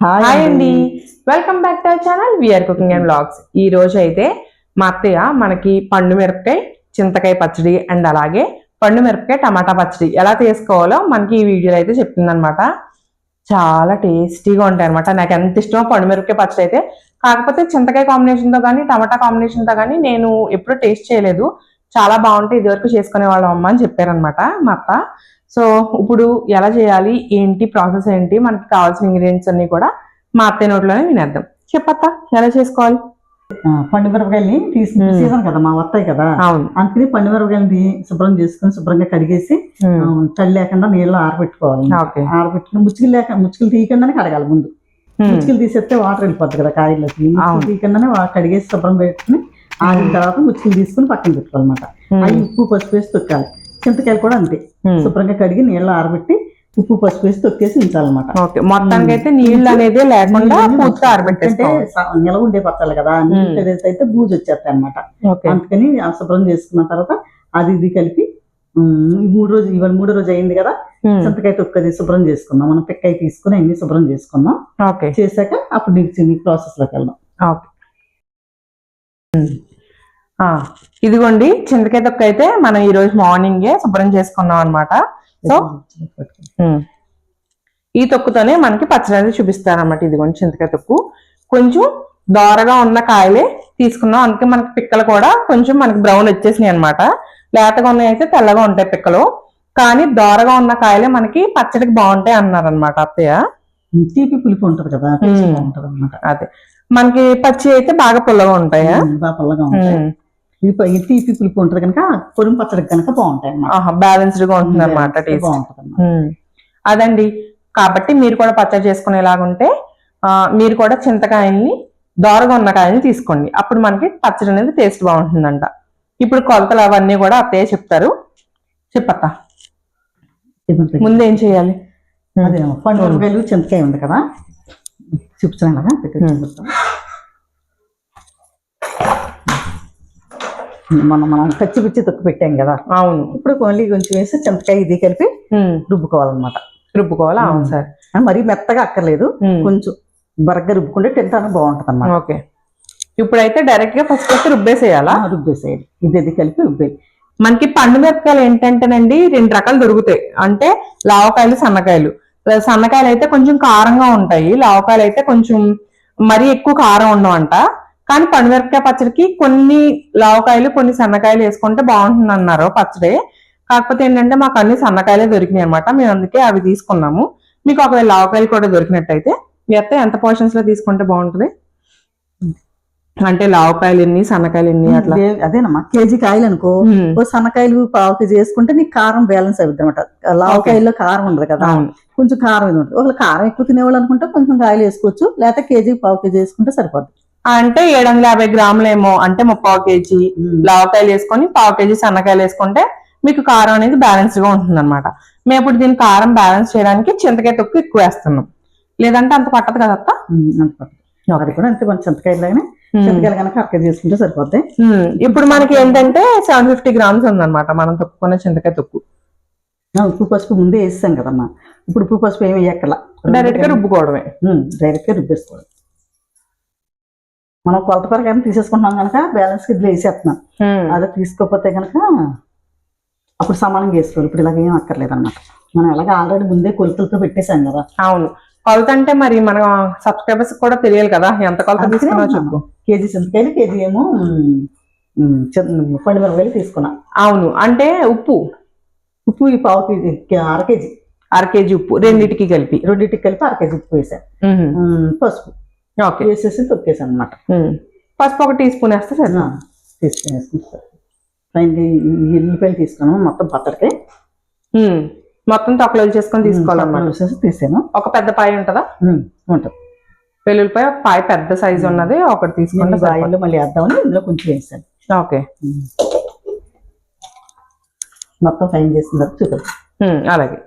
Hi అండి. Welcome back to our channel VR cooking and blogs ఈ రోజు అయితే మా అత్తయ్య మనకి పండు మిరపకాయ చింతకాయ పచ్చడి అండ్ అలాగే పండు మిరపకాయ టమాటా పచ్చడి ఎలా చేసుకోవాలో మనకి ఈ వీడియోలో అయితే చెప్తుందన్నమాట. చాలా టేస్టీగా ఉంటాయి అనమాట నాకు ఎంత ఇష్టమో పండు మిరపకాయ పచ్చడి అయితే. కాకపోతే చింతకాయ combination తో కానీ టమాటా combination తో కానీ నేను ఎప్పుడూ టేస్ట్ చేయలేదు. చాలా బాగుంటాయి ఇదివరకు చేసుకునే వాళ్ళం అమ్మ అని చెప్పారనమాట మా అత్త. సో ఇప్పుడు ఎలా చేయాలి? ఏంటి? ప్రాసెస్ ఏంటి? మనకి కావాల్సిన ఇంగ్రీడియంట్స్ అన్ని కూడా మా అత్తయ్య నోట్లోనే వినేద్దాం. చెప్పత్తా ఎలా చేసుకోవాలి? పండు మిరపకాయల్ని తీసుకుని. సీజన్ కదా మా వస్తాయి కదా. అందుకని పండు మిరపకాయలని శుభ్రం చేసుకుని శుభ్రంగా కడిగేసి తడి లేకుండా నీళ్ళు ఆరబెట్టుకోవాలి ఆరబెట్టుకుని ముచ్చుకులు లేక ముచ్చుకులు తీయకుండానే కడగాలి ముందు. ముచ్చుకులు తీసేస్తే వాటర్ వెళ్ళిపోద్ది కదా. ముచ్చుకులు తీయకుండానే కడిగేసి శుభ్రం పెట్టుకుని ఆరిన తర్వాత ముచ్చుకులు తీసుకుని పక్కన పెట్టుకోవాలన్నమాట. అవి ఉప్పు పసుపు వేసి తొక్కాలి. చింతకాయలు కూడా అంతే. శుభ్రంగా కడిగి నీళ్ళు ఆరబెట్టి ఉప్పు పసుపు వేసి తొక్కేసి ఉంచాలన్నమాట. ఓకే. మొత్తానికి అయితే నీళ్ళు అనేది లేకుండా అంటే ఆరబెట్టేసుకోవాలి. స- నిలవ ఉండే పచ్చాలి కదా నీళ్ళు అయితే బూజు వచ్చేస్తాయి అనమాట అందుకని శుభ్రం చేసుకున్న తర్వాత అది ఇది కలిపి మూడు రోజు ఇవాళ మూడో రోజు అయింది కదా చింతకాయ తొక్కది శుభ్రం చేసుకుందాం. మనం పిక్కాయ తీసుకుని అన్ని శుభ్రం చేసుకుందాం. చేశాక అప్పుడు నీకు ప్రాసెస్లోకి వెళ్దాం. ఓకే. ఇదిగోండి చింతకాయ తొక్క అయితే మనం ఈ రోజు మార్నింగే శుభ్రం చేసుకున్నాం అనమాట సో ఈ తొక్కుతోనే మనకి పచ్చడి అనేది చూపిస్తారన్నమాట ఇదిగోండి చింతకాయ తొక్కు. కొంచెం దోరగా ఉన్న కాయలే తీసుకున్నాం. అందుకే మనకి పిక్కలు కూడా కొంచెం మనకి బ్రౌన్ వచ్చేసినాయి అనమాట లేతగా ఉన్నాయి అయితే తెల్లగా ఉంటాయి పిక్కలు. కానీ దోరగా ఉన్న కాయలే మనకి పచ్చడికి బాగుంటాయి అన్నారు అనమాట అత్తయ్య. తీపి పులుపు ఉంటది కదా అనమాట అదే. మనకి పచ్చి అయితే బాగా పుల్లగా ఉంటాయా? బాగా పుల్లగా ఉంటాయి. ఉమ్. ఈ ప- ఈ తీపి పులుపు ఉంటది కనుక పొరుగు పచ్చడికి కనుక బాగుంటాయి అన్నమాట. బ్యాలెన్స్డ్గా ఉంటుంది అనమాట బాగుంటది. అదండి. కాబట్టి మీరు కూడా పచ్చడి చేసుకునేలాగుంటే మీరు కూడా చింతకాయల్ని దోరగా ఉన్న కాయల్ని తీసుకోండి. అప్పుడు మనకి పచ్చడి అనేది టేస్ట్ బాగుంటుందంట. ఇప్పుడు కొలతలు అవన్నీ కూడా అత్తయ్య చెప్తారు. చెప్పత్త? ముందు ఏం చేయాలి? అదే పండు చింతకాయ ఉంది కదా. చూపించాను కదా మనం మనం కచ్చి పిచ్చి తొక్కు పెట్టాం కదా. అవును. ఇప్పుడు ఓన్లీ కొంచెం వేసి చింతకాయ ఇది కలిపి. రుబ్బుకోవాలన్నమాట. రుబ్బుకోవాలా? అవును. సార్. మరీ మెత్తగా అక్కర్లేదు. కొంచెం బరగ్గా రుబ్బుకుంటే తింటానికి బాగుంటది అన్నమాట ఓకే. ఇప్పుడైతే డైరెక్ట్గా ఫస్ట్ అయితే రుబ్బేసేయాలా? రుబ్బేసేయాలి. ఇది ఇది కలిపి రుబ్బేది మనకి పండు మిరపకాయలు ఏంటంటేనండి రెండు రకాలు దొరుకుతాయి. అంటే లావకాయలు సన్నకాయలు. సన్నకాయలు అయితే కొంచెం కారంగా ఉంటాయి. లావకాయలు అయితే కొంచెం మరీ ఎక్కువ కారం ఉండవంట. కానీ పండు మిరపకాయ పచ్చడికి కొన్ని లావకాయలు కొన్ని సన్నకాయలు వేసుకుంటే బాగుంటుంది అన్నారు పచ్చడి. కాకపోతే ఏంటంటే మాకు అన్ని సన్నకాయలే దొరికినాయి అనమాట మేము అందుకే అవి తీసుకున్నాము. మీకు ఒకవేళ లావకాయలు కూడా దొరికినట్టయితే ఎత్తే ఎంత పోర్షన్స్లో తీసుకుంటే బాగుంటుంది? అంటే లావకాయలు ఎన్ని సన్నకాయలు ఎన్ని అట్లా? అదేనమ్మా కేజీ కాయలు అనుకో. ఓ సన్నకాయలు పావు కేజీ వేసుకుంటే నీకు కారం బ్యాలెన్స్ అవుతుంది అనమాట లావకాయల్లో కారం ఉండదు కదా. కొంచెం కారం ఇది ఉంటుంది. ఒకవేళ కారం ఎక్కువ తినేవాళ్ళు అనుకుంటే కొంచెం కాయలు వేసుకోవచ్చు. లేకపోతే కేజీ పావు కేజీ వేసుకుంటే సరిపోద్ది. అంటే ఏడు వందల యాభై గ్రాములేమో అంటే ముప్పావు కేజీ లావకాయలు వేసుకొని పావు కేజీ సన్నకాయలు వేసుకుంటే మీకు కారం అనేది బ్యాలెన్స్గా ఉంటుంది అనమాట మేము ఇప్పుడు దీని కారం బ్యాలెన్స్ చేయడానికి చింతకాయ తొక్కు ఎక్కువ వేస్తున్నాం. లేదంటే అంత పట్టదు కదా అత్త? అంత. అది కూడా అంతే కొంచెం చింతకాయలు. చింతకాయలు కనుక అక్కడ చేసుకుంటే సరిపోద్ది. ఉమ్. ఇప్పుడు మనకి ఏంటంటే సెవెన్ ఫిఫ్టీ గ్రామ్స్ ఉందన్నమాట మనం తొక్కుకున్న చింతకాయ తొక్కు. ఉప్పు పసుపు ముందే వేస్తాం కదమ్మా. ఇప్పుడు ఉప్పు పసుపు ఏమి వేయక్కర్లా. డైరెక్ట్గా రుబ్బుకోవడమే. డైరెక్ట్గా రుబ్బేసుకోవాలి మనం కొలత ప్రకారం తీసేసుకుంటున్నాం కనుక బ్యాలెన్స్కి ఇట్లా వేసేస్తున్నాం. అదే తీసుకోకపోతే కనుక అప్పుడు సమానంగా వేసుకోవాలి ఇప్పుడు ఇలాగ ఏం అక్కర్లేదు అనమాట మనం ఎలాగ ఆల్రెడీ ముందే కొలతలతో పెట్టేశాం కదా. అవును. కొలత అంటే మరి మన సబ్స్క్రైబర్స్ కూడా తెలియాలి కదా. ఎంత కొలత చెప్పు. కేజీ చింతకాయలు కేజీ ఏమో పండు మిరపకాయలు తీసుకున్నా. అవును. అంటే ఉప్పు. ఉప్పు ఈ పావు కేజీ అర కేజీ. అర కేజీ ఉప్పు. రెండింటికి కలిపి. రెండింటికి కలిపి అర కేజీ ఉప్పు వేసాను పసుపు. వేసేసి తొక్కేసాను అనమాట. పసుపు ఒక టీ స్పూన్ వేస్తే సరే తీసుకుని వేసుకుంటాను ఫైనల్ ఈ ఎల్లిపాయలు తీసుకున్నాము మొత్తం పచ్చడికి. మొత్తం తొక్కలు చేసుకొని తీసుకోవాలన్నమాట. వేసేసి తీసాను ఒక పెద్ద పాయ ఉంటుందా? ఉంటుంది. వెల్లుల్లిపాయ పాయ పెద్ద సైజు ఉన్నది ఒకటి తీసుకుంటే బాయిల్లో మళ్ళీ వేద్దామని ఇందులో కొంచెం వేసాను. ఓకే. మొత్తం ఫైన్ చేసిన తర్వాత చూద్దాం. అలాగే.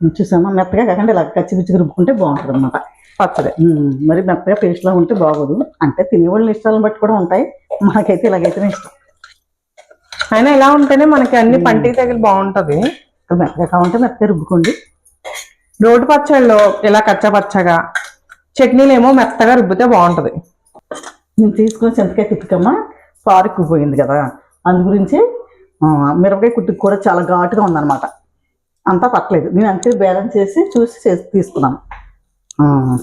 చూసామా మెత్తగా కాకుండా ఇలా కచ్చి పిచ్చిగా రుబ్బుకుంటే బాగుంటుంది అనమాట పచ్చడి మరి మెత్తగా పేస్ట్ లా ఉంటే బాగోదు. అంటే తినేవాళ్ళ ఇష్టాలను బట్టి కూడా ఉంటాయి. మాకైతే ఇలాగైతేనే ఇష్టం. అయినా ఇలా ఉంటేనే మనకి అన్ని పంటికి తగిలి బాగుంటది. మెత్తగా కావాలంటే మెత్తగా రుబ్బుకోండి. రోడ్డు పచ్చళ్ళలో ఇలా కచ్చా పచ్చగా చట్నీలు ఏమో మెత్తగా రుబ్బితే బాగుంటది. నేను తీసుకొని చింతకాయ కుట్టుకమ్మా పారుకుపోయింది కదా. అందు గురించి మిరపకాయ కుట్టుకు కూడా చాలా ఘాటుగా ఉందన్నమాట. అంతా పట్టలేదు. నేను అంతే బ్యాలెన్స్ చేసి చూసి చేసి తీసుకున్నాను.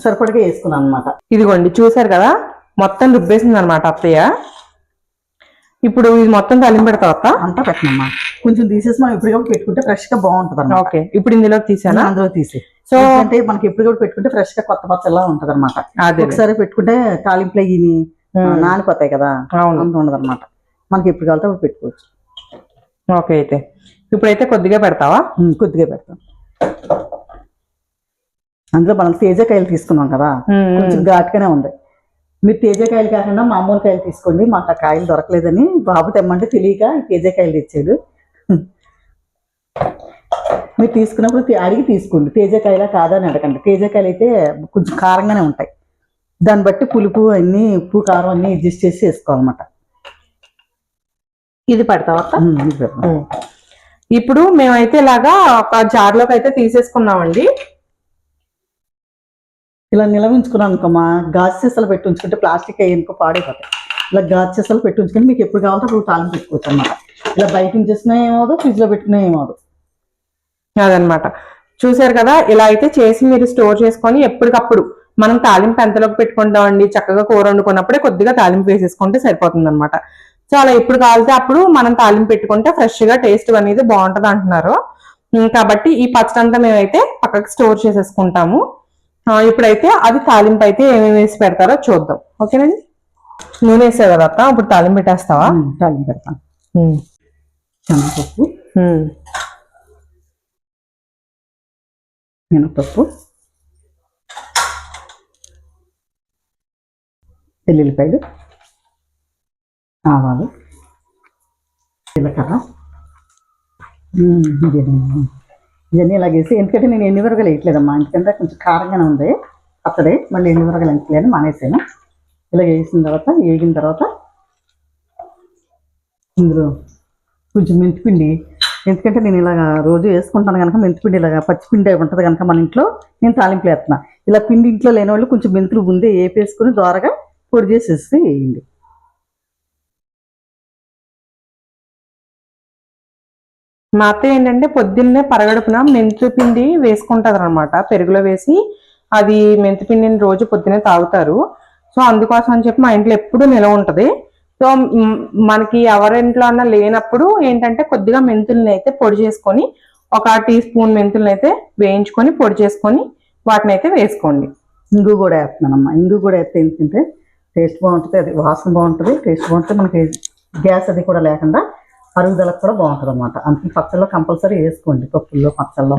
సరిపడగా వేసుకున్నాను అనమాట ఇదిగోండి చూసారు కదా? మొత్తం రుబ్బేసింది అనమాట అత్తయ్య. ఇప్పుడు ఇది మొత్తం తాలింపు అత్త? అంతా పెట్టనమ్మా. కొంచెం తీసేసి మనం ఎప్పటికప్పుడు పెట్టుకుంటే ఫ్రెష్గా బాగుంటుంది ఓకే ఇప్పుడు ఇందులోకి తీసానా? అందులో తీసి సో అంటే మనకి ఎప్పటికప్పుడు పెట్టుకుంటే ఫ్రెష్గా కొత్త పచ్చలా ఉంటది అనమాట అదే. ఒకసారి పెట్టుకుంటే తాలింపులు అయ్యి నానిపోతాయి కదా? అవును. అంత ఉండదు అనమాట మనకి ఎప్పుడు కావాలంటే అప్పుడు పెట్టుకోవచ్చు. ఓకే అయితే. ఇప్పుడైతే కొద్దిగా పెడతావా? కొద్దిగా పెడతాం. అందులో మనం తేజకాయలు తీసుకున్నాం కదా కొంచెం ఘాటుగానే ఉంది. మీరు తేజకాయలు కాకుండా మామూలు కాయలు తీసుకోండి మాకు ఆ కాయలు దొరకలేదని బాబు తెమ్మంటే తెలియక తేజకాయలు తెచ్చాడు. మీరు తీసుకున్నప్పుడు అడిగి తీసుకోండి తేజకాయలా కాదా అని అడగండి. తేజకాయలు అయితే కొంచెం కారంగానే ఉంటాయి. దాన్ని బట్టి పులుపు అన్ని ఉప్పు కారం అన్ని అడ్జస్ట్ చేసి వేసుకోవాలన్నమాట. ఇది పెడతావా ఇప్పుడు మేమైతే ఇలాగా ఒక జార్లోకి అయితే తీసేసుకున్నామండి. ఇలా నిలవ ఉంచుకున్నాను అనుకోమా గాజు సీసాలు పెట్టి ఉంచుకుంటే ప్లాస్టిక్ అయ్యేందుకు పాడైపోతాయి. ఇలా గాజు సీసాలు పెట్టి ఉంచుకుంటే మీకు ఎప్పుడు కావాలంటే అప్పుడు తాళం పెట్టుకోవచ్చు అనమాట ఇలా బయట ఉంచేసినా ఏమవుదు ఫ్రిడ్జ్లో పెట్టినా ఏమవుదు అదనమాట చూసారు కదా ఇలా అయితే చేసి మీరు స్టోర్ చేసుకొని ఎప్పటికప్పుడు మనం తాలింపు ఎంతలోకి పెట్టుకుంటామండి? చక్కగా కూర వండుకున్నప్పుడే కొద్దిగా తాలింపు వేసేసుకుంటే సరిపోతుంది అనమాట సో అలా ఎప్పుడు కావాలితే అప్పుడు మనం తాలింపు పెట్టుకుంటే ఫ్రెష్గా టేస్ట్ అనేది బాగుంటది అంటున్నారు. కాబట్టి ఈ పచ్చడి అంతా మేమైతే పక్కకి స్టోర్ చేసేసుకుంటాము. ఇప్పుడైతే అది తాలింపు అయితే ఏమేమి వేసి పెడతారో చూద్దాం. ఓకేనండి నూనె వేసావు కదా అత్త ఇప్పుడు తాలింపు పెట్టేస్తావా? పెడతాను. ఉమ్, శనగపప్పు. మినపప్పు వెల్లుల్లిపాయలు. ఆవాలు జీలకర్ర. ఉమ్, ఇవన్నీ ఇలాగేసి ఎందుకంటే నేను ఎన్ని వరగలు వేయట్లేదమ్మా. ఎందుకంటే కొంచెం కారంగానే ఉంది. అక్కడే మళ్ళీ ఎన్ని వరగలు ఎంతలేని మానేసాను. ఇలా వేసిన తర్వాత వేగిన తర్వాత ఇందులో కొంచెం మెంతిపిండి. ఎందుకంటే నేను ఇలాగ రోజు వేసుకుంటాను కనుక మెంతిపిండి ఇలాగ పచ్చిపిండి ఉంటుంది కనుక మన ఇంట్లో నేను తాలింపులు వేస్తున్నా. ఇలా పిండి ఇంట్లో లేని వాళ్ళు కొంచెం మెంతులు ముందే వేపేసుకుని ద్వారాగా పొడి చేసేసి వేయండి. మా అత్త ఏంటంటే పొద్దున్నే పరగడుపున మెంతు పిండి వేసుకుంటారు అనమాట పెరుగులో వేసి అది మెంతు పిండిని రోజు పొద్దునే తాగుతారు. సో అందుకోసం అని చెప్పి మా ఇంట్లో ఎప్పుడూ నిలవ ఉంటుంది. సో మనకి ఎవరింట్లో అన్నా లేనప్పుడు ఏంటంటే కొద్దిగా మెంతుల్ని అయితే పొడి చేసుకొని ఒక టీ స్పూన్ మెంతుల్ని అయితే వేయించుకొని పొడి చేసుకొని వాటిని అయితే వేసుకోండి. ఇంగు కూడా వేస్తున్నానమ్మా. ఇంగు కూడా వేస్తే ఏంటంటే టేస్ట్ బాగుంటుంది. అది వాసన బాగుంటుంది టేస్ట్ బాగుంటుంది. మనకి గ్యాస్ అది కూడా లేకుండా అరుగుదలకు కూడా బాగుంటుంది అనమాట అందుకని పచ్చళ్ళలో కంపల్సరీ వేసుకోండి పప్పుల్లో పచ్చళ్ళలో.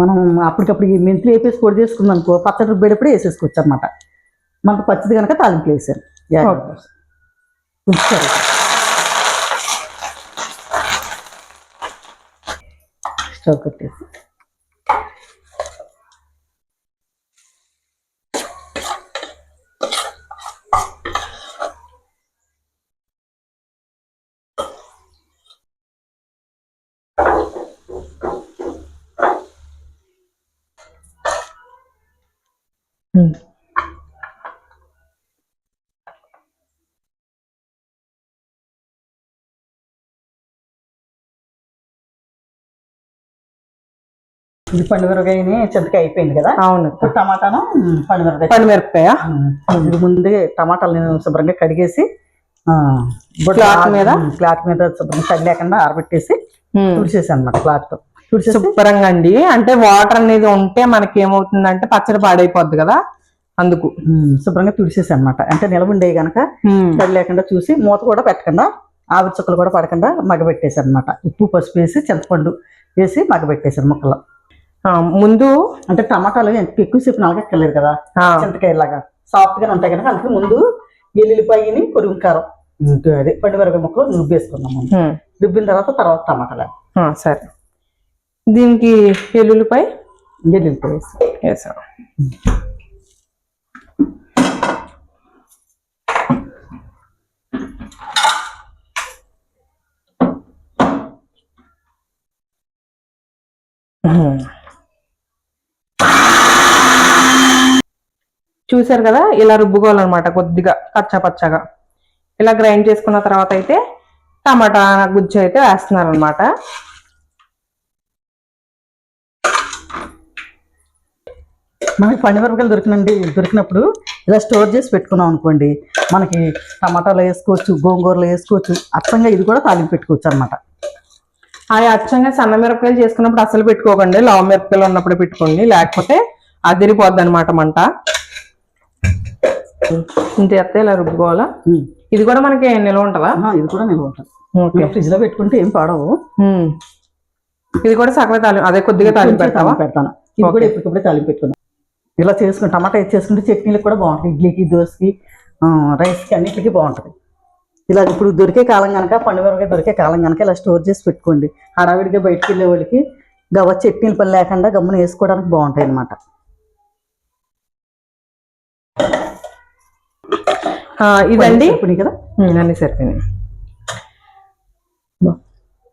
మనం అప్పటికప్పుడు ఈ మెంతులు వేపేసి పొడి చేసుకుందాం అనుకో పచ్చడి రుబ్బేటప్పుడు వేసేసుకోవచ్చు అనమాట మనకు పచ్చిది కనుక తాలింపు వేసాను. సరే. స్టవ్ కట్టేసి. ఇది పండుమిరకాయని చింతకాయ అయిపోయింది కదా? అవును. ఇప్పుడు టమాటాను పండుమిరకాయ పండుమిరపకాయ ఇది ముందే టమాటాలు నేను శుభ్రంగా కడిగేసి క్లాత్ మీద? క్లాత్ మీద శుభ్రంగా తడి లేకుండా ఆరబెట్టేసి ఉమ్. తుడిచేసి అనమాట క్లాత్ శుభ్రంగా అండి. అంటే వాటర్ అనేది ఉంటే మనకి ఏమవుతుందంటే పచ్చడి పాడైపోద్ది కదా అందుకు. శుభ్రంగా తుడిచేసి అనమాట అంటే నిలవ ఉండే గనక. తడి లేకుండా చూసి మూత కూడా పెట్టకుండా ఆవిరి చుక్కలు కూడా పడకుండా మగ్గబెట్టేశారు అనమాట ఉప్పు పసుపు వేసి చింతపండు వేసి మగ్గబెట్టేశారు ముక్కలు ముందు అంటే టమాటాలు ఎక్కువసేపు నలగక్కర్లేదు కదా చింతకాయలాగా. సాఫ్ట్గా ఉంటాయి కనుక అందుకే ముందు ఎల్లుల్లిపాయని పొరుగు కారం అదే పండు మిరపకాయ ముక్కలు ఉమ్, రుబ్బిన తర్వాత తర్వాత టమాటాలు సరే. దీనికి ఎల్లుల్లిపై ఎల్లుల్లిపాయ వేసి. వేసాం చూసారు కదా ఇలా రుబ్బుకోవాలన్నమాట కొద్దిగా పచ్చ పచ్చగా. ఇలా గ్రైండ్ చేసుకున్న తర్వాత అయితే టమాటా గుజ్జు అయితే వేస్తున్నారు అనమాట మనకి పండు మిరపకాయలు దొరికినండి దొరికినప్పుడు ఇలా స్టోర్ చేసి పెట్టుకున్నాం అనుకోండి మనకి టమాటాలు వేసుకోవచ్చు గోంగూరలు వేసుకోవచ్చు అచ్చంగా ఇది కూడా తాలింపు పెట్టుకోవచ్చు అనమాట ఆ అచ్చంగా సన్న మిరపకాయలు చేసుకున్నప్పుడు అసలు పెట్టుకోకండి లావు మిరపకాయలు ఉన్నప్పుడు పెట్టుకోండి లేకపోతే అదిరిపోద్ది అనమాట మంట. ఇంత ఎత్తే ఇలా రుబ్బుకోవాలా ఇది కూడా మనకి నిల్వ ఉంటుందా? ఇది కూడా నిల్వ ఉంటుంది. ఫ్రిడ్జ్లో పెట్టుకుంటే ఏం పాడవు. ఇది కూడా సగమే తాలింపు అదే కొద్దిగా తాలింపు పెడతావా? పెడతాను. ఇది కూడా ఎప్పటికప్పుడే తాలింపు పెట్టుకుందాం ఇలా చేసుకుని టమాటా వేసి చేసుకుంటే చట్నీలకు కూడా బాగుంటుంది. ఇడ్లీకి దోశకి రైస్కి అన్నిటికీ బాగుంటుంది. ఇలా ఇప్పుడు దొరికే కాలం కనుక పండు మిరపకాయ దొరికే కాలం కనుక ఇలా స్టోర్ చేసి పెట్టుకోండి. హడావిడిగా బయటికి వెళ్ళే వాళ్ళకి గవ చట్నీల పని లేకుండా గమ్మున వేసుకోవడానికి బాగుంటాయి అనమాట ఇదండి. కదా? అన్ని సరిపోయినాయి.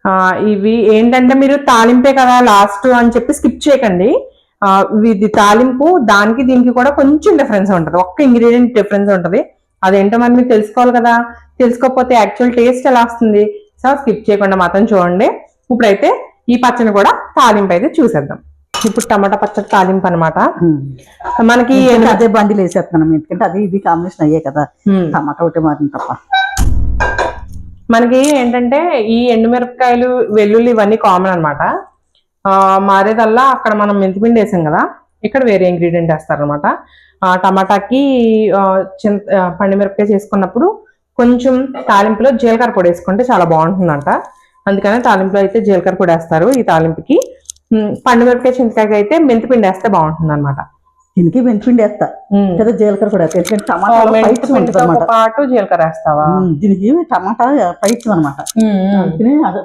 ఆ, ఇవి ఏంటంటే మీరు తాలింపే కదా లాస్ట్ అని చెప్పి స్కిప్ చేయకండి. ఆ, ఇది తాలింపు దానికి దీనికి కూడా కొంచెం డిఫరెన్స్ ఉంటుంది. ఒక్క ఇంగ్రీడియంట్ డిఫరెన్స్ ఉంటుంది. అదేంటో మరి మీరు తెలుసుకోవాలి కదా. తెలుసుకోకపోతే యాక్చువల్ టేస్ట్ ఎలా వస్తుంది? సో స్కిప్ చేయకుండా మాత్రం చూడండి. ఇప్పుడైతే ఈ పచ్చని కూడా తాలింపు అయితే చూసేద్దాం. ఇప్పుడు టమాటా పచ్చడి తాలింపు అనమాట మనకి అదే బండిలు వేసేస్తున్నాం ఎందుకంటే అది ఇది కాంబినేషన్ అయ్యే కదా. టమాటా ఒకటే మాత్రం తప్ప. మనకి ఏంటంటే ఈ ఎండుమిరపకాయలు వెల్లుల్లి ఇవన్నీ కామన్ అనమాట మారేదల్లా అక్కడ మనం మెంతిపిండి వేసాం కదా ఇక్కడ వేరే ఇంగ్రీడియంట్ వేస్తారనమాట టమాటాకి ఆ, చింత పండుమిరపకాయ చేసుకున్నప్పుడు కొంచెం తాలింపులో జీలకర్ర పొడి వేసుకుంటే చాలా బాగుంటుందంట. అందుకనే తాలింపులో అయితే జీలకర్ర పొడి వేస్తారు ఈ తాలింపుకి. పండుమిరపకాయ చింతకాయకి అయితే మెంతిపిండి వేస్తే బాగుంటుంది అనమాట దీనికి మెంతిపిండి వేస్తా. కదా జీలకర్ర కూడా. ఎందుకంటే టమాటా అనమాట పాటు జీలకర్ర వేస్తావా? దీనికి టమాటా పైచ్యం అనమాట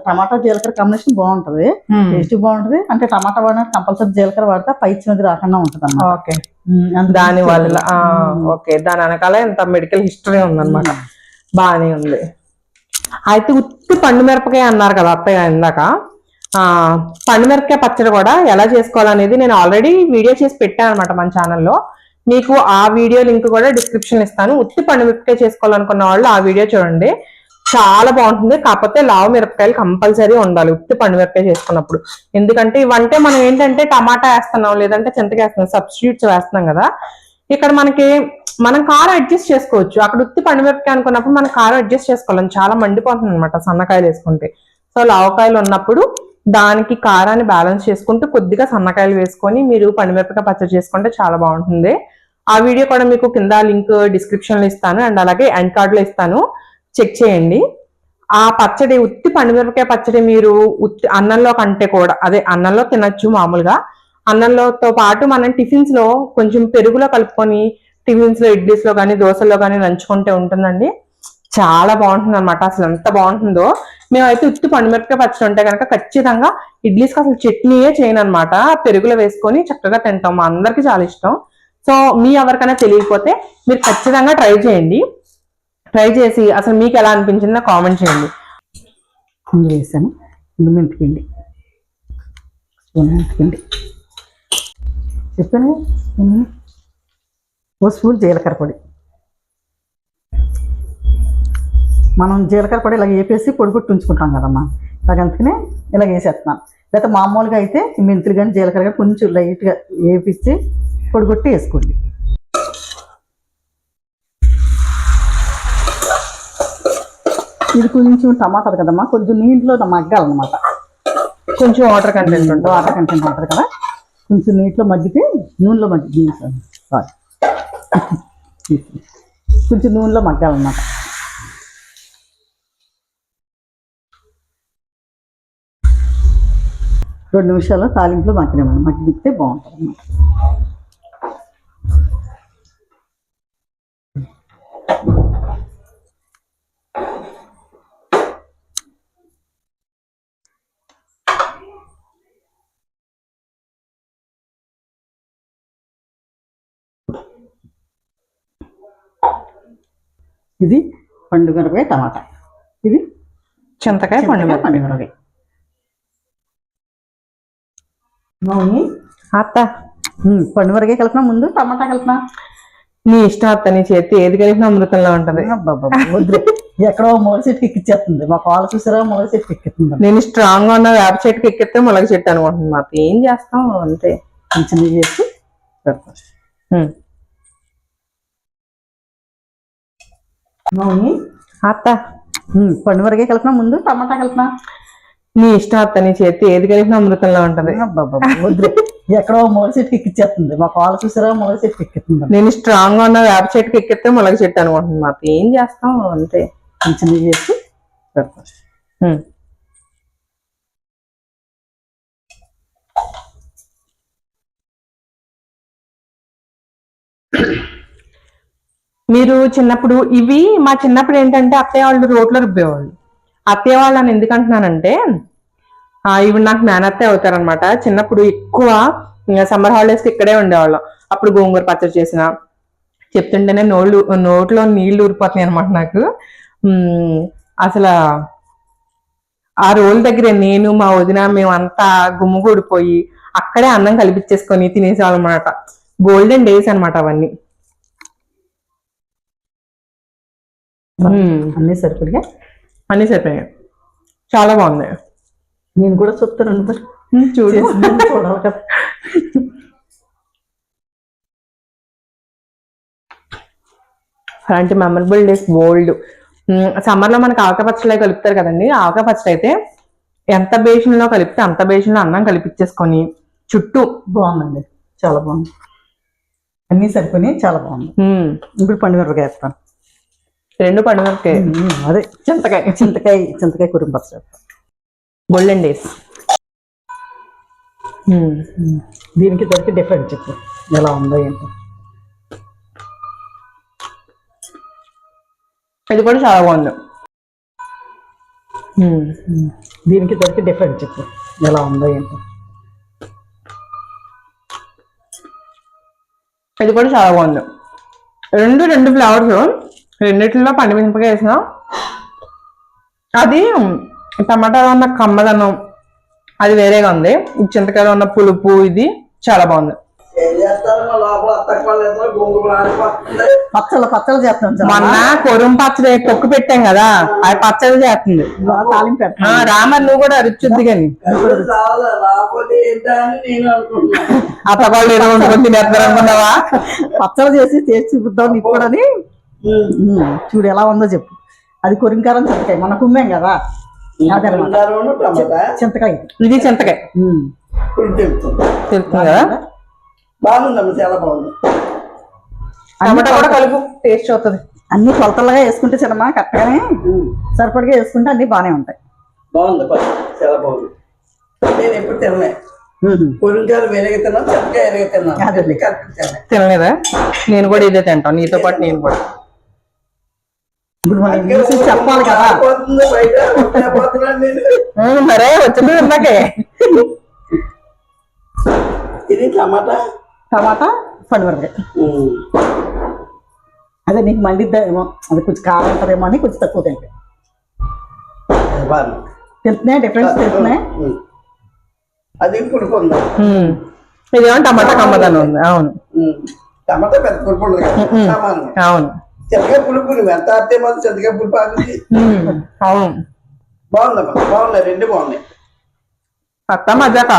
టమాటా జీలకర్ర కాంబినేషన్ బాగుంటది. టేస్ట్ బాగుంటది. అంటే టమాటా వాడిన కంపల్సరీ జీలకర్ర వాడితే పైచ్యం అది రాకుండా ఉంటది అన్నమాట. ఓకే. దాని వల్ల ఆ, ఓకే. దాని వెనకాల ఇంత మెడికల్ హిస్టరీ ఉందన్నమాట. బాగానే ఉంది. అయితే ఉత్తి పండు మిరపకాయ అన్నారు కదా అత్తయ్య ఇందాక. పండుమిరపకాయ పచ్చడి కూడా ఎలా చేసుకోవాలనేది నేను ఆల్రెడీ వీడియో చేసి పెట్టాను అనమాట మన ఛానల్లో మీకు ఆ వీడియో లింక్ కూడా డిస్క్రిప్షన్ ఇస్తాను. ఉత్తి పండుమిరపకాయ చేసుకోవాలనుకున్న వాళ్ళు ఆ వీడియో చూడండి. చాలా బాగుంటుంది. కాకపోతే లావు మిరపకాయలు కంపల్సరీ ఉండాలి ఉత్తి పండుమిరపకాయ చేసుకున్నప్పుడు. ఎందుకంటే ఇవంటే మనం ఏంటంటే టమాటా వేస్తున్నాం లేదంటే చింతకాయ వేస్తున్నాం సబ్స్టిట్యూట్స్ వేస్తున్నాం కదా. ఇక్కడ మనకి మనం కారం అడ్జస్ట్ చేసుకోవచ్చు. అక్కడ ఉత్తి పండుమిరపకాయ అనుకున్నప్పుడు మనం కారం అడ్జస్ట్ చేసుకోవాలి. చాలా మండిపోతుంది అనమాట సన్నకాయలు వేసుకుంటే. సో లావకాయలు ఉన్నప్పుడు దానికి కారాన్ని బ్యాలెన్స్ చేసుకుంటూ కొద్దిగా సన్నకాయలు వేసుకొని మీరు పండుమిరపకాయ పచ్చడి చేసుకుంటే చాలా బాగుంటుంది. ఆ వీడియో కూడా మీకు కింద లింక్ డిస్క్రిప్షన్లో ఇస్తాను అండ్ అలాగే ఎండ్ కార్డ్లో ఇస్తాను. చెక్ చేయండి. ఆ పచ్చడి ఉత్తి పండుమిరపకాయ పచ్చడి మీరు ఉత్తి అన్నంలో కంటే కూడా అదే అన్నంలో తినొచ్చు మామూలుగా. అన్నంలోతో పాటు మనం టిఫిన్స్లో కొంచెం పెరుగులో కలుపుకొని టిఫిన్స్లో ఇడ్లీస్లో కానీ దోశల్లో కానీ నంచుకుంటే ఉంటుందండి. చాలా బాగుంటుంది అనమాట అసలు ఎంత బాగుంటుందో. మేమైతే ఉత్తి పండుమిరపకాయ పచ్చడి ఉంటే కనుక ఖచ్చితంగా ఇడ్లీస్కి అసలు చట్నీయే చేయను అనమాట పెరుగులో వేసుకొని చక్కగా తింటాం. మా అందరికి చాలా ఇష్టం. సో మీ ఎవరికైనా తెలియకపోతే మీరు ఖచ్చితంగా ట్రై చేయండి. ట్రై చేసి అసలు మీకు ఎలా అనిపించిందో కామెంట్ చేయండి. ముందు వేసాను. ముందు మెంతిపిండి. స్పూన్ మెంతిపిండి. చెప్పాను ఓ స్పూన్ జీలకర్ర పొడి. మనం జీలకర్ర పొడి ఇలా వేపేసి పొడి ఉంచుకుంటాం కదమ్మా. ఇలాగ అందుకనే ఇలా వేసేస్తున్నాను లేకపోతే మామూలుగా అయితే మెంతులు కానీ జీలకర్ర కానీ కొంచెం లైట్గా వేపించి పొడిగొట్టి వేసుకోండి. ఇది కొంచెం టమాటాలు కదమ్మా. కొంచెం నీటిలో మగ్గాలన్నమాట. కొంచెం వాటర్ కంటెంట్ ఉంటుంది. వాటర్ కంటెంట్ ఉంటుంది కదా. కొంచెం నీటిలో మగ్గితే నూనెలో మగ్గి సారీ. కొంచెం నూనెలో మగ్గాలన్నమాట. రెండు నిమిషాలు తాలింపులో మగ్గనివ్వండి మగ్గితే బాగుంటుంది అన్నమాట. ఇది పండుగరపై టమాటా. ఇది చింతకాయ పండుగ పండుగరపై మౌని అత్త. పండు మిరపకాయ కలిపినా ముందు? టమాటా కలిపినా? నీ ఇష్టం అత్త నీ చేతి ఏది కలిపిన అమృతంలో ఉంటది. ఎక్కడో మూల చెట్టుకి ఎక్కిచ్చేస్తుంది. మా కాలు చూసారా? మూల చెట్టుకి ఎక్కిస్తుంది. నేను స్ట్రాంగ్గా ఉన్న వేప చెట్టుకి ఎక్కితే మొలగ చెట్టు అనుకుంటున్నా అత్త. ఏం చేస్తాం? అంతే. కొంచెం చేసి పెడతాం. మౌని అత్త. పండు మిరపకాయ కలిపినా ముందు? టమాటా కలిపినా? నీ ఇష్టం చేతి ఏది కలిపిన అమృతంలో ఉంటది. ఎక్కడో మూల చెట్టుకి ఎక్కిచ్చేస్తుంది. మా కాలు చూసారా? మూల చెట్టుకి ఎక్కిస్తుంది. నేను స్ట్రాంగ్గా ఉన్న వేప చెట్టుకి ఎక్కితే మొలగ చెట్టు అనుకుంటున్నా అత్త ఏం చేస్తాం? అంతే. కొంచెం చేసి పెడతాం. మీరు చిన్నప్పుడు ఇవి మా చిన్నప్పుడు ఏంటంటే అత్తయ్య వాళ్ళు రోట్లో రుబ్బేవాళ్ళు. అత్తయ్య వాళ్ళు అని ఎందుకు అంటున్నానంటే ఆ, ఇవి నాకు మేనత్తయ్య అవుతారనమాట చిన్నప్పుడు ఎక్కువ సమ్మర్ హాలిడేస్కి ఇక్కడే ఉండేవాళ్ళం. అప్పుడు గోంగూర పచ్చడి చేసిన చెప్తుంటేనే నోళ్ళు నోట్లో నీళ్ళు ఊరిపోతున్నాయి అనమాట నాకు. అసలు ఆ రోల్ దగ్గరే నేను మా వదిన మేమంతా గుమ్ముగూడిపోయి అక్కడే అన్నం కలిపించేసుకొని తినేసేవాళ్ళం అనమాట గోల్డెన్ డేస్ అన్నమాట అవన్నీ. అన్నీ సరిపడిగా అన్నీ సరిపోయాయి చాలా బాగుంది. నేను కూడా చెప్తాను చూడు. అలాంటి మెమరబుల్ డేస్ బోల్డ్ సమ్మర్లో మనకి ఆవకాయ పచ్చడి కలుపుతారు కదండి. ఆవకాయ పచ్చడి అయితే ఎంత బేషన్లో కలిపితే అంత బేషన్లో అన్నం కలిపించేసుకొని చుట్టూ బాగుందండి. చాలా బాగుంది. అన్నీ సరిపోయినాయి చాలా బాగుంది. ఇప్పుడు పండు మిరపకాయ వేస్తాను రెండు పండుగలకి. అదే. చింతకాయ. చింతకాయ చింతకాయ కుటుంబ గోల్డెన్ డేస్. దీనికి దానికి డిఫరెంట్ చెప్పు. ఎలా ఉందో ఏంటో. ఇది కూడా చాలా బాగుంది. దీనికి దానికి డిఫరెంట్ చెప్పు. ఎలా ఉందో ఏంటో. ఇది కూడా చాలా బాగుంది. రెండు రెండు ఫ్లేవర్స్. రెండిట్లో పండు మిరపకాయ వేసిన. అది టమాటాలో ఉన్న కమ్మదనం అది వేరేగా ఉంది. ఈ చింతకాయలో ఉన్న పులుపు ఇది చాలా బాగుంది. వాళ్ళు పచ్చళ్ళు పచ్చళ్ళు చేస్తాం. మొన్న కొరం పచ్చడి తొక్కు పెట్టాం కదా అది పచ్చడి చేస్తుంది. రామర్ నువ్వు కూడా అరుచుద్ది కానీ. అనుకుంటున్నాను అత్తగాళ్ళు ఏదో అనుకున్నావా? పచ్చళ్ళు చేసి చేసి చూపిద్దాం నీకు కూడా అని. చూడు ఎలా ఉందో చెప్పు. అది కొరింకారం చింతకాయ. మన కుమ్మాం కదా? చింతకాయ. ఇది చింతకాయ. తెలుస్తుంది. తెలుస్తుంది కదా? బాగుందమ్మా చాలా బాగుంది. టమాటా కూడా కలుపు టేస్ట్ అవుతుంది అన్ని కొలతలుగా వేసుకుంటే చిన్నమా కరెక్ట్గానే? సరిపడిగా వేసుకుంటే అన్ని బాగానే ఉంటాయి. బాగుంది పచ్చి చాలా బాగుంది. నేను ఎప్పుడు తినలే. పురింకాయలు వేరేగా తిన్నాను చెత్తకాయ వేరేగా తిన్నాను. తినలేదా? నేను కూడా ఇదే తింటాను. నీతో పాటు నేను కూడా. ఇప్పుడు మనం చూసి చెప్పాలి కదా. మరే వచ్చింది ఇందాకే. ఇది టమాటా? టమాటా పండుమిరపకాయ అదే నీకు మండిద్దామేమో అది కొంచెం కారం ఉంటుందేమో అని కొంచెం తక్కువ తింటాయి బాగుంది. తింటున్నాయి? డిఫరెన్స్ ఉమ్. అది పుడుకుంది. ఇదేమో టమాటా కమ్మదనం ఉంది అవును. టమాటా పెద్ద సామాన్యం అవును. చెత్తగా పులుపు నువ్వు ఎంత ఆడితే మాత్రం చెత్తగా పులుపు అవును. బాగుందమ్మా బాగున్నాయి రెండు బాగున్నాయి. అత్త మజాక?